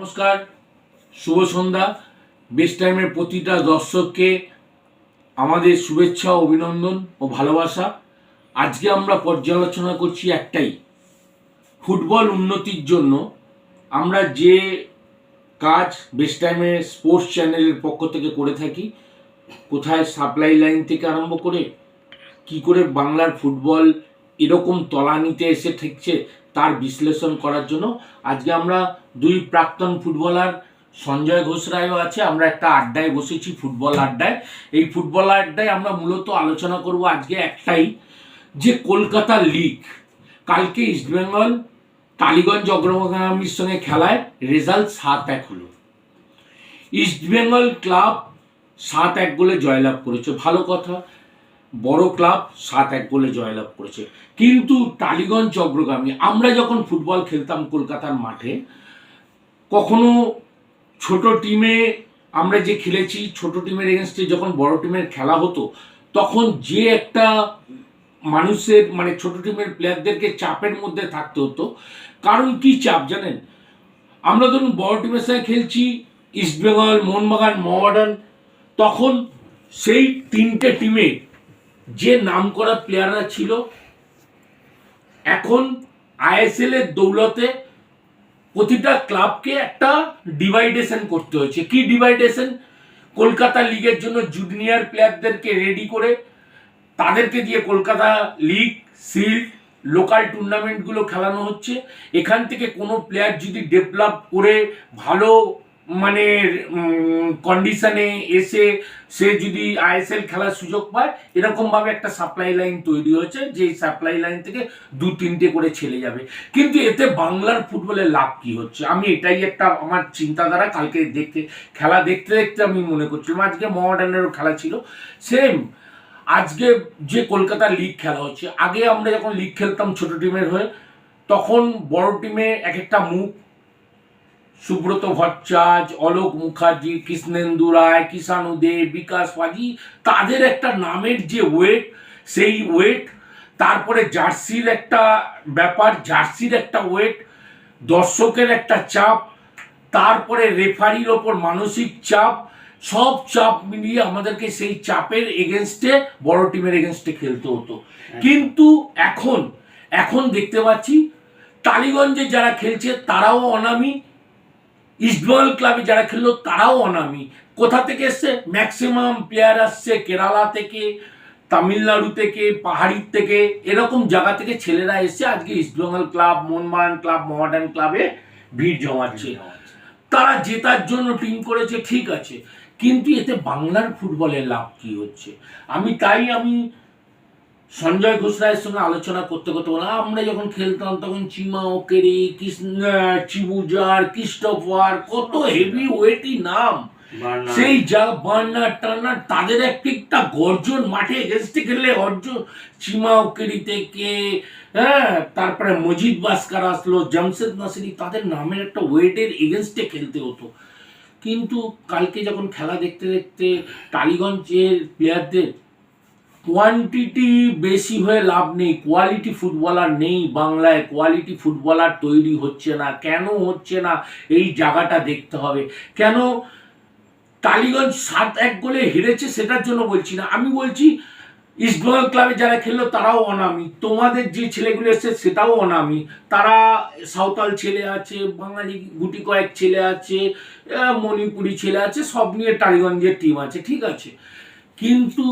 নমস্কার, শুভ সন্ধ্যা। বেস্ট টাইমের প্রতিটা দর্শককে আমাদের শুভেচ্ছা অভিনন্দন ও ভালোবাসা। আজকে আমরা পর্যালোচনা করছি একটাই, ফুটবল উন্নতির জন্য। আমরা যে কাজ বেস্ট টাইমে স্পোর্টস চ্যানেলের পক্ষ থেকে করে থাকি, কোথায় সাপ্লাই লাইন থেকে আরম্ভ করে, কি করে বাংলার ফুটবল এরকম তলানিতে এসে ঠেকছে তার বিশ্লেষণ করার জন্য। আজকে আমরা দুই প্রাক্তন ফুটবলার, সঞ্জয় ঘোষ রায়ও আছে, আমরা একটা আড্ডায় বসেছি ফুটবল আড্ডায়। এই ফুটবল আড্ডায় আমরা মূলত আলোচনা করব আজকে একটাই, যে কলকাতা লিগ কালকে ইস্টবেঙ্গল টালিগঞ্জ অগ্রগামীর সঙ্গে খেলায় রেজাল্ট সাত এক হলো। ইস্টবেঙ্গল ক্লাব সাত এক গোলে জয়লাভ করেছে, ভালো কথা। বড় ক্লাব সাত এক গোলে জয়লাভ করেছে। কিন্তু টালিগঞ্জ অগ্রগামী, আমরা যখন ফুটবল খেলতাম কলকাতার মাঠে, কখনো ছোট টিমে আমরা যে খেলেছি, ছোট টিমের এগেনস্টে যখন বড় টিমের খেলা হতো, তখন যে একটা মানুষের মানে ছোট টিমের প্লেয়ারদেরকে চাপের মধ্যে থাকতে হতো। কারণ কি চাপ জানেন? আমরা ধরুন বড় টিমের সঙ্গে খেলছি, ইস্টবেঙ্গল, মোহনবাগান মোহামেডান তখন সেই তিনটে টিমে যে নামকরা প্লেয়াররা ছিল, এখন আইএসএল এর দৌলতে প্রতিটা ক্লাবকে একটা ডিভাইডেশন করতে হয়েছে। কি ডিভাইডেশন কলকাতা লিগের জন্য জুনিয়র প্লেয়ারদেরকে রেডি করে তাদেরকে দিয়ে কলকাতা লিগ সিল্ড লোকাল টুর্নামেন্টগুলো খেলানো হচ্ছে। এখান থেকে কোনো প্লেয়ার যদি ডেভেলপ করে ভালো মানে কন্ডিশনে এসে সে যদি আইএসএল খেলার সুযোগ পায়, এরকমভাবে একটা সাপ্লাই লাইন তৈরি হয়েছে যে সাপ্লাই লাইন থেকে দু, তিনটে করে ছেলে যাবে। কিন্তু এতে বাংলার ফুটবলের লাভ কি হচ্ছে? আমি এটাই একটা আমার চিন্তাধারা, কালকে দেখতে খেলা দেখতে দেখতে আমি মনে করছিলাম, আজকে মহাডানেরও খেলা ছিল। সেম আজকে যে কলকাতা লিগ খেলা হচ্ছে, আগে আমরা যখন লিগ খেলতাম ছোট টিমের হয়ে, তখন বড় টিমে এক একটা মুখ সুব্রত ভট্টাচার্য অলোক মুখার্জি কৃষ্ণেন্দু রায় কিষাণু দে বিকাশ পাজি তাদের একটা নামের যে ওয়েট সেই ওয়েট তারপরে জার্সির একটা ব্যাপার জার্সির একটা ওয়েট দর্শকের একটা চাপ তারপরে রেফারির ওপর মানসিক চাপ সব চাপ মিলিয়ে আমাদেরকে সেই চাপের এগেনস্টে বড় টিমের এগেনস্টে খেলতে হতো। কিন্তু এখন এখন দেখতে পাচ্ছি টালিগঞ্জে যারা খেলছে তারাও অনামি। ইস্টবেঙ্গল ক্লাবে যারা খেললো তারাও অনামি। কোথা থেকে এসছে? ম্যাক্সিমাম প্লেয়ার আসছে কেরালা থেকে তামিলনাড়ু থেকে পাহাড়ির থেকে। এরকম জায়গা থেকে ছেলেরা এসে আজকে East Bengal club Mohun Bagan club modern ক্লাবে ভিড় জমাচ্ছে। তারা জেতার জন্য টিম করেছে ঠিক আছে। কিন্তু এতে বাংলার ফুটবলের লাভ কি হচ্ছে? আমি তাই আমি সঞ্জয় ঘোষ রায়ের সঙ্গে আলোচনা করতে করতে বললাম আমরা যখন খেলতাম তখন Chima Okorie Krishna Chibuzor Christopher কত হেভি ওয়েটি নাম। সেই যা বার্নার টার্নার তাদের এক একটা গর্জন মাঠে এগেনস্টে খেললে অর্জন চিমা ওকেরি থেকে হ্যাঁ তারপরে মজিদ বাস্কার আসলো জামশেদ নাসিরি তাদের নামের একটা ওয়েটের এগেনস্টে খেলতে হতো। কিন্তু কালকে যখন খেলা দেখতে দেখতে টালিগঞ্জের প্লেয়ারদের কোয়ান্টিটি বেশি হয়ে লাভ নেই কোয়ালিটি ফুটবলার নেই বাংলায় কোয়ালিটি ফুটবলার তৈরি হচ্ছে না, কেন হচ্ছে না, এই জায়গাটা দেখতে হবে। কেন টালিগঞ্জ সাত এক গোলে হেরেছে সেটার জন্য বলছি না, আমি বলছি ইস্টবেঙ্গল ক্লাবে যারা খেললো তারাও অনামি, তোমাদের যে ছেলেগুলো এসছে সেটাও অনামি, তারা সাঁওতাল ছেলে আছে, বাঙালি গুটি কয়েক ছেলে আছে মণিপুরি ছেলে আছে, সব নিয়ে টালিগঞ্জের টিম আছে, ঠিক আছে। কিন্তু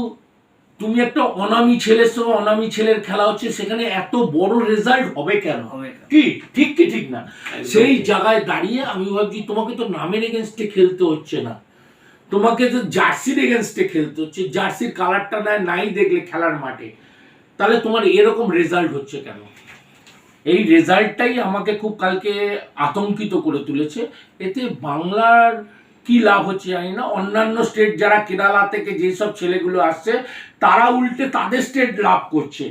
তুমি একটা অনামি ছেলের সঙ্গে অনামি ছেলের খেলা হচ্ছে সেখানে এত বড় রেজাল্ট হবে কেন? কি? ঠিক কি ঠিক না? সেই জায়গায় দাঁড়িয়ে আমি ভাবছি তোমাকে তো নামের এগেনস্টে খেলতে হচ্ছে না। তোমাকে তো জার্সির এগেনস্টে খেলতে হচ্ছে জার্সির কালারটা নাই নাই দেখলে খেলার মাঠে। তাহলে তোমার এরকম রেজাল্ট হচ্ছে কেন? এই রেজাল্টটাই আমাকে খুব কালকে আতঙ্কিত করে তুলেছে। এতে বাংলার কি লাভ হচ্ছে জানি না। অন্যান্য স্টেট যারা কেরালা থেকে যেসব ছেলেগুলো আসছে তারা উল্টে তাদের স্টেট লাভ করছে।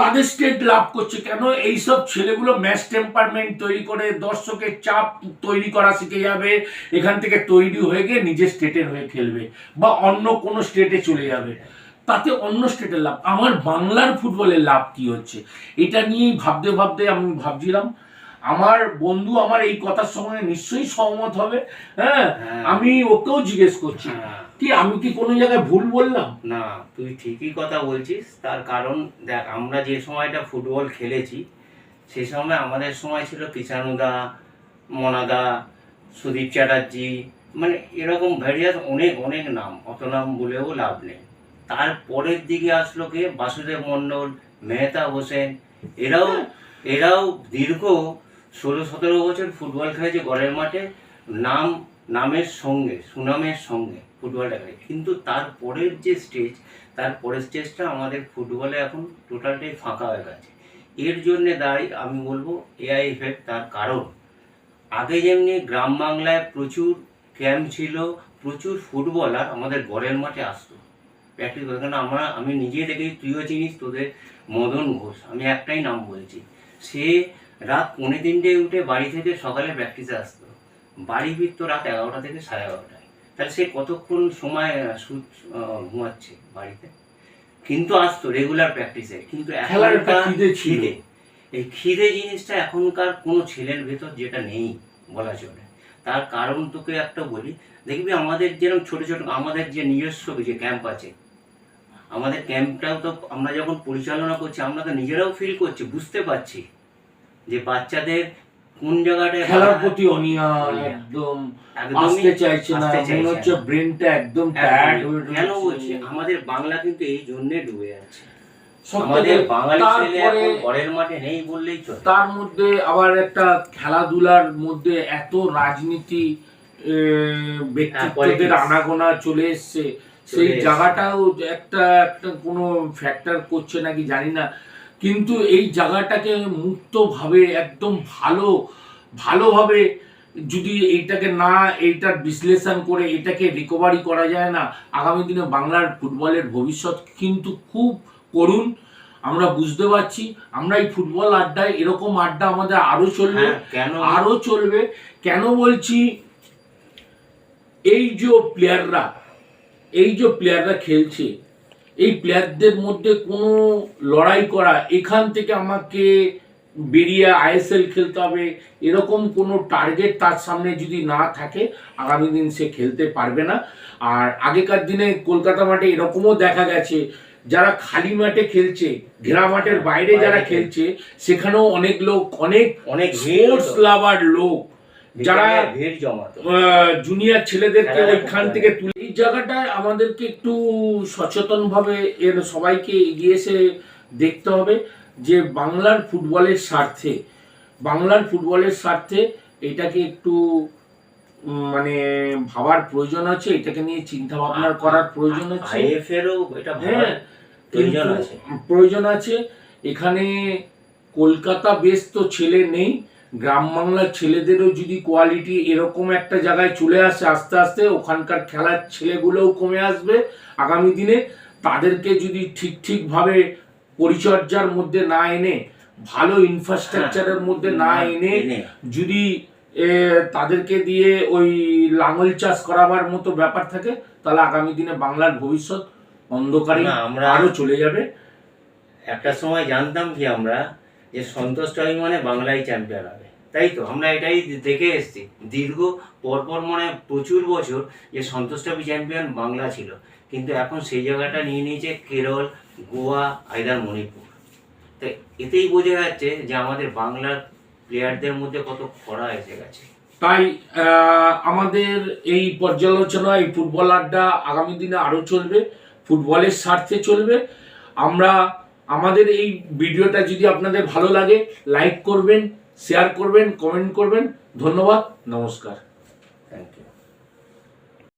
তাদের স্টেট লাভ করছে। কেন এইসব ছেলেগুলো ম্যাচ টেম্পারমেন্ট তৈরি করে দর্শকের চাপ তৈরি করা শিখে যাবে এখান থেকে তৈরি হয়ে গিয়ে নিজের স্টেটের হয়ে খেলবে বা অন্য কোনো স্টেটে চলে যাবে। তাতে অন্য স্টেটের লাভ। আমার বাংলার ফুটবলের লাভ কি হচ্ছে? এটা নিয়েই ভাবতে ভাবতে আমি ভাবছিলাম। আমার বন্ধু আমার এই কথার সঙ্গে নিশ্চয়ই সহমত হবে হ্যাঁ? হ্যাঁ। আমি ওকেও জিজ্ঞেস করছি। হ্যাঁ। কি আমি কি কোনো জায়গায় ভুল বললাম? না তুই ঠিকই কথা বলছিস। তার কারণ দেখ আমরা যে সময়টা ফুটবল খেলেছি সে সময় আমাদের সময় ছিল কিষানুদা মনাদা সুদীপ চ্যাটার্জি মানে এরকম ভ্যারিয়াস অনেক অনেক নাম অত নাম বলেও লাভ নেই। তারপরের দিকে আসলো কে? বাসুদেব মণ্ডল মেহতা হোসেন এরাও এরাও দীর্ঘ ষোলো সতেরো বছর ফুটবল খেলেছে ঘরের মাঠে নাম, নামের সঙ্গে, সুনামের সঙ্গে ফুটবলটা খেলে। কিন্তু তারপরের যে স্টেজ তারপরের স্টেজটা আমাদের ফুটবলে এখন টোটালটাই ফাঁকা হয়ে গেছে। এর জন্যে দায়ী, আমি বলব এআই ইফেক্ট তার কারণ। আগে যেমনি গ্রাম বাংলায় প্রচুর ক্যাম্প ছিল, প্রচুর ফুটবলার আমাদের ঘরের মাঠে আসতো। প্র্যাকটিস করে কারণ আমরা, আমি নিজে দেখেছি, তুইও চিনিস, তোদের মদন ঘোষ, আমি একটাই নাম বলছি। সে রাত পৌনে তিনটে উঠে বাড়ি থেকে সকালে প্র্যাকটিসে আসতো বাড়ি ফিরতো রাত এগারোটা থেকে সাড়ে এগারোটায়। তাহলে সে কতক্ষণ সময় ঘুমাচ্ছে বাড়িতে? কিন্তু আসতো রেগুলার প্র্যাকটিসে কিন্তু খিদে এই খিদে জিনিসটা এখনকার কোনো ছেলের ভেতর যেটা নেই বলা চলে। তার কারণ তোকে একটা বলি দেখবি আমাদের যেরকম ছোট ছোট আমাদের যে নিজস্ব যে ক্যাম্প আছে আমাদের ক্যাম্পটাও তো আমরা যখন পরিচালনা করছি আমরা তো নিজেরাও ফিল করছি বুঝতে পারছি। যে বাচ্চাদের কোন জায়গাটায় খেলার প্রতি অনীহা। একদম আসতে চাইছে না মনে হচ্ছে ব্রেনটা একদম টায়ার্ড। হয়ে কেন বলছি? আমাদের বাংলা কিন্তু এই জন্যে ডুবে সব আমাদের বাঙালি ছেলে এখন ঘরের মাঠে নেই বললেই চলে। তার মধ্যে আবার একটা খেলাধুলার মধ্যে এত রাজনীতি ব্যক্তিত্বদের আনাগোনা চলে এসছে। সেই জায়গাটাও একটা একটা কোনো ফ্যাক্টর করছে নাকি জানি না। কিন্তু এই জায়গাটাকে মুক্তভাবে একদম ভালো ভালোভাবে যদি এইটাকে না এইটার বিশ্লেষণ করে এটাকে রিকভারি করা যায় না আগামী দিনে বাংলার ফুটবলের ভবিষ্যৎ কিন্তু খুব করুণ। আমরা বুঝতে পারছি আমরা এই ফুটবল আড্ডায় এরকম আড্ডা আমাদের আরও চলবে হ্যাঁ, কেন? আরও চলবে। কেন বলছি? এই যে প্লেয়াররা এই যে প্লেয়াররা খেলছে এই প্লেয়ারদের মধ্যে কোনো লড়াই করা এখান থেকে আমাকে বেরিয়ে আইএসএল খেলতে হবে এরকম কোনো টার্গেট তার সামনে যদি না থাকে আগামী দিন সে খেলতে পারবে না। আর আগেকার দিনে কলকাতা মাঠে এরকমও দেখা গেছে যারা খালি মাঠে খেলছে ঘেরা মাঠের বাইরে যারা খেলছে। সেখানেও অনেক লোক অনেক অনেক স্পোর্টস লাভার লোক যারা ভিড় জমাতো জুনিয়র ছেলেদেরকে ওইখান থেকে তুলে এই জায়গাটায় আমাদেরকে একটু সচেতন ভাবে এর সবাইকে এগিয়ে এসে দেখতে হবে যে বাংলার ফুটবলের স্বার্থে বাংলার ফুটবলের স্বার্থে এটাকে একটু মানে ভাবার প্রয়োজন আছে এটাকে নিয়ে চিন্তা ভাবনা করার প্রয়োজন আছে। হ্যাঁ প্রয়োজন আছে। প্রয়োজন আছে। এখানে কলকাতা বেশ তো ছেলে নেই গ্রাম বাংলার ছেলেদেরও যদি কোয়ালিটি এরকম একটা জায়গায় চলে আসে আস্তে আস্তে ওখানকার খেলার ছেলেগুলোও কমে আসবে আগামী দিনে। তাদেরকে যদি ঠিক ঠিকভাবে পরিচর্যার মধ্যে না এনে ভালো ইনফ্রাস্ট্রাকচারের মধ্যে না এনে যদি তাদেরকে দিয়ে ওই লাঙল চাষ করাবার মতো ব্যাপার থাকে তাহলে আগামী দিনে বাংলার ভবিষ্যৎ অন্ধকারে আমরা- আরও চলে যাবে। একটা সময় জানতাম কি আমরা যে সন্তোষ ট্রফি মানে বাংলাই চ্যাম্পিয়ন হবে। তাই তো? আমরা এটাই দেখে এসেছি। দীর্ঘ পরপর মানে প্রচুর বছর যে সন্তোষ ট্রফি চ্যাম্পিয়ন বাংলা ছিল। কিন্তু এখন সেই জায়গাটা নিয়ে নিয়েছে কেরল, গোয়া আইদার মণিপুর। তো এতেই বোঝা যাচ্ছে যে আমাদের বাংলার প্লেয়ারদের মধ্যে কত খরা এসে গেছে। তাই আমাদের এই পর্যালোচনা, এই ফুটবল আড্ডা আগামী দিনে আরও চলবে, ফুটবলের স্বার্থে চলবে। আমরা, আমাদের এই ভিডিওটা যদি আপনাদের ভালো লাগে, লাইক করবেন শেয়ার করবেন কমেন্ট করবেন। ধন্যবাদ নমস্কার।